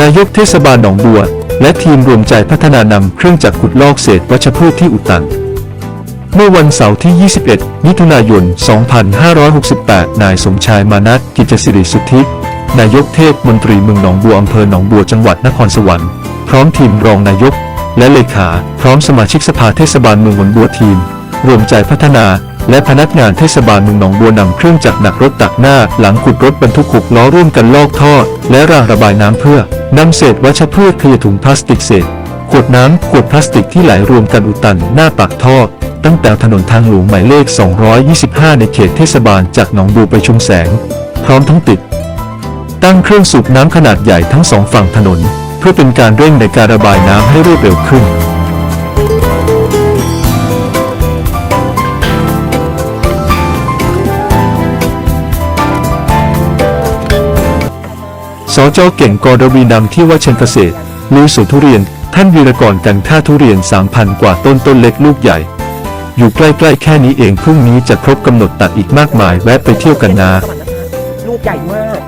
นายกเทศบาลหนองบัว และทีมรวมใจพัฒนานำเครื่องจักรขุดลอกเศษวัชพืชที่อุดตังเมื่อวันเสาร์ที่ 21 มิถุนายน 2568 นายสมชายมานัทกิจสิริสุทธิ นายกเทศมนตรีเมืองหนองบัวอำเภอหนองบัวจังหวัดนครสวรรค์ พร้อมทีมรองนายก และเลขา พร้อมสมาชิกสภาเทศบาลเมืองหนองบัวทีม รวมใจพัฒนา และพนักงานเทศบาลเมืองหนองบัวนำเครื่องจักรหนักรถตักหน้า หลังขุดรถบรรทุกหกล้อร่วมกันลอกท่อ และรางระบายน้ำเพื่อนำเศษวัชพืชเคลียร์ถุงพลาสติกเศษ ขวดน้ำขวดพลาสติกที่ไหลรวมกันอุดตันหน้าปากท่อ ตั้งแต่ถนนทางหลวงหมายเลข 225 ในเขตเทศบาลจากหนองบัวไปชุมแสง พร้อมทั้งติด ตั้งเครื่องสูบน้ำขนาดใหญ่ทั้งสองฝั่งถนน เพื่อเป็นการเร่งในการระบายน้ำให้รวดเร็วขึ้น สจเก่งกรวีนำที่ว่าเชนเกษตรลุยสวนทุเรียน ท่านวีรกรกันค่าทุเรียน 3,000 กว่าต้นต้นเล็กลูกใหญ่ อยู่ใกล้ๆแค่นี้เองพรุ่งนี้จะครบกำหนดตัดอีกมากมาย แวะไปเที่ยวกันนะ ลูกใหญ่มาก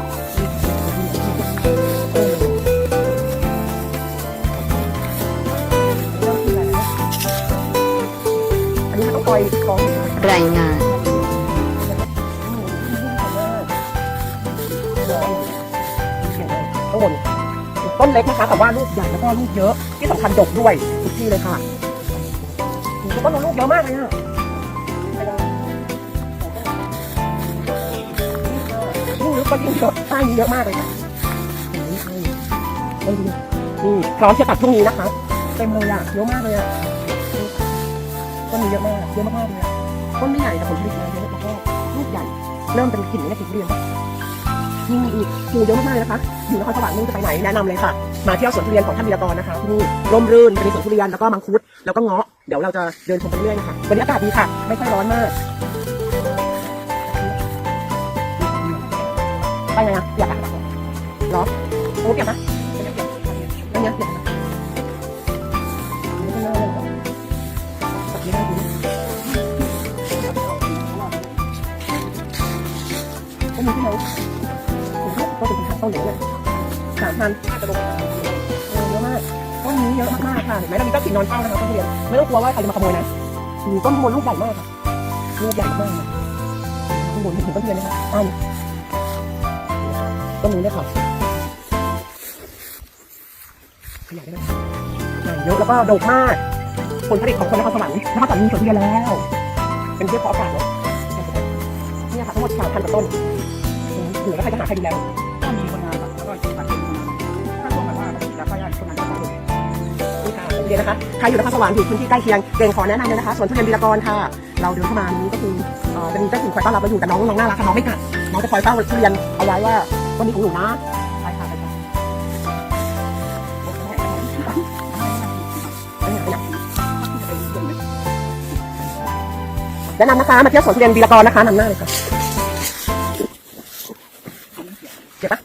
อันนี้มันต้องปล่อยของ รายงาน ข้างบนต้นเล็กนะคะแต่ว่าลูกใหญ่แล้วก็ลูกเยอะ ที่สำคัญดกด้วยทุกที่เลยค่ะทุกต้นลูกเยอะมากเลยอะยิ่งลึกก็ยิ่งเยอะใช่เยอะมากเลยค่ะนี่พร้อมจะตัดพรุ่งนี้นะคะเต็มเลยอะเยอะมากเลยอะต้นนี้เยอะมากเยอะมากๆเลยอะต้นไม่ใหญ่แต่ผลผลิตเยอะแล้วก็ลูกใหญ่เริ่มเป็นกลิ่นในกลิ่นเรียน นี่มีอีกปูเยอะมากๆเลยนะคะ อยู่นครสวรรค์นู่นจะไปไหนแนะนำเลยค่ะ มาเที่ยวสวนทุเรียนของท่านวีรกรนะคะที่นี่ร่มรื่นมีสวนทุเรียนแล้วก็มังคุดแล้วก็เงาะเดี๋ยวเราจะเดินชมไปเรื่อยๆนะคะวันนี้อากาศดีค่ะ ไม่ค่อยร้อนมาก ไปไงอะอยากอะเหรอโอ้เปียกปะอันเนี้ยเปียกนะไม่น่าเลยตัดไม่ได้ดีก็มีที่ไหนก็เป็นทางต้นเหลืองเลยสามพันจะลงเออเยอะมากต้นนี้เยอะมากๆค่ะเห็นไหมเรามีเจ้าถิ่นอนเฝ้านะคะต้นทุเรียนไม่ต้องกลัวว่าใครจะมาขโมยนะมีต้นบนลูกใหญ่มากค่ะลูกใหญ่มากต้นบนเห็นต้นทุเรียนไหมคะอันต้นนี้เลยค่ะขยายได้ไหมใหญ่เยอะแล้วก็ดกมากผลผลิตของคนนครสวรรค์นครสวรรค์มีสวนทุเรียนแล้ว เป็นเพื่อเพาะอากาศเนาะเนี่ยค่ะทั้งหมดสามพันกว่าต้นเหลือแล้วใครจะหาใครดูแล เรียนนะคะ ใครอยู่นครสวรรค์อยู่พื้นที่ใกล้เคียงเก่งขอแนะนำเลยนะคะ สวนทุเรียนวีรกรค่ะ เราเดินเข้ามานี้ก็คือเอ่อจะมีเจ้าถิ่นคอยต้อนรับเราอยู่แต่น้องน้องน่ารักค่ะน้องไม่กัด น้องจะคอยเฝ้าทุเรียนเอาไว้ว่าวันนี้ของหนูนะไปค่ะไปค่ะแนะนำนะคะมาเที่ยวสวนทุเรียนวีรกรนะคะนำหน้าเลยค่ะเจ็บปะ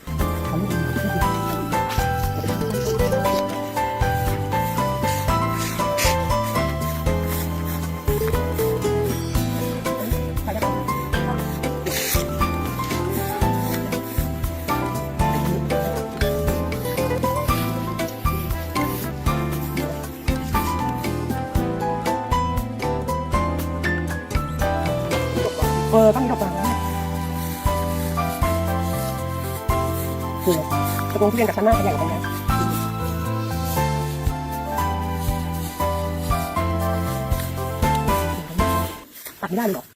เออต้องมีดอกไม้คือกระโปรงทุเรียนกับชั้นหน้าจะใหญ่กว่ากันนะตัดไม่ได้เลยหรอ